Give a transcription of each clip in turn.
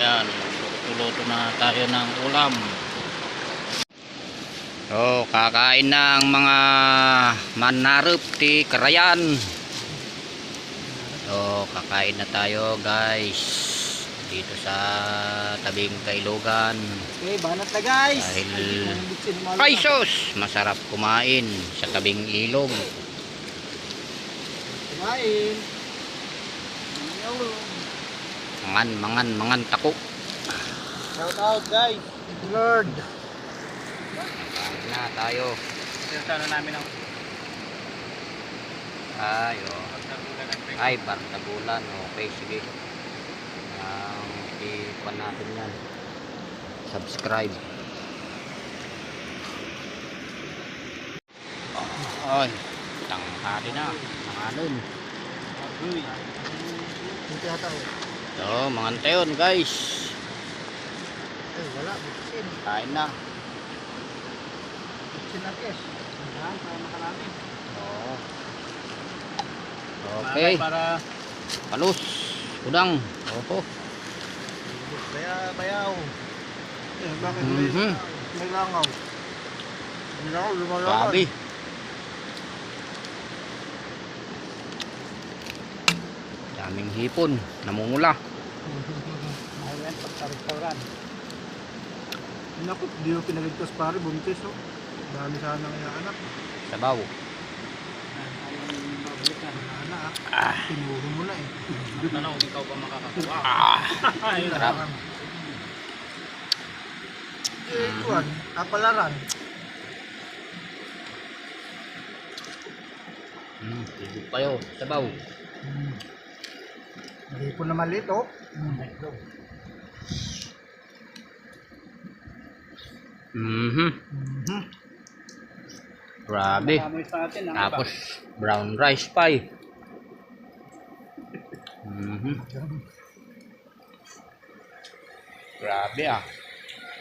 Yan, luto na tayo ng ulam. So, kakain na ang mga manarap ti Karayan. So, kakain na tayo guys. Dito sa tabing kailugan. Okay, banat na guys. Dahil Ay sus! Masarap kumain sa tabing ilog. Kumain. Mangan, mangan, mangan tako. Shout out guys. Lord. Kain na tayo. Sinasana namin ang Ayo. Ay, bartagulan. Okay, sige. Ang ipan natin yan. Subscribe. Ay, tanghali na. Nanganon. Uy. Hindi ata eh. So, mga antayon guys. Ay, wala. Buksin. Kain na. Buksin na kes. Yan, para makarami. Oo. Okay. Para Palus. Udang. Opo. Baya, bayaw. Eh, bakit Mhm. may langaw? May langaw, lumalangaw. Grabe. Daming hipon. Namumula. Ayan, pagka restaurant. Naku, di mo pinaligtas pare, buntis oh. Dami sana ng anak. Sabaw. Ayun, Ah. tinuro mo na eh. Tanong, ikaw ba makakakuha? Ah. Ayun, Sarap. Eh, kuwan, apalaran. Hmm, higit kayo. Sabaw. Hmm. Hindi po na maliit oh. Mhm. Mhm. Grabe. Amoy sa atin, ang Tapos brown rice pie. Mhm. Grabe ah.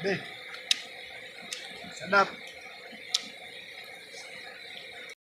Be. Sarap.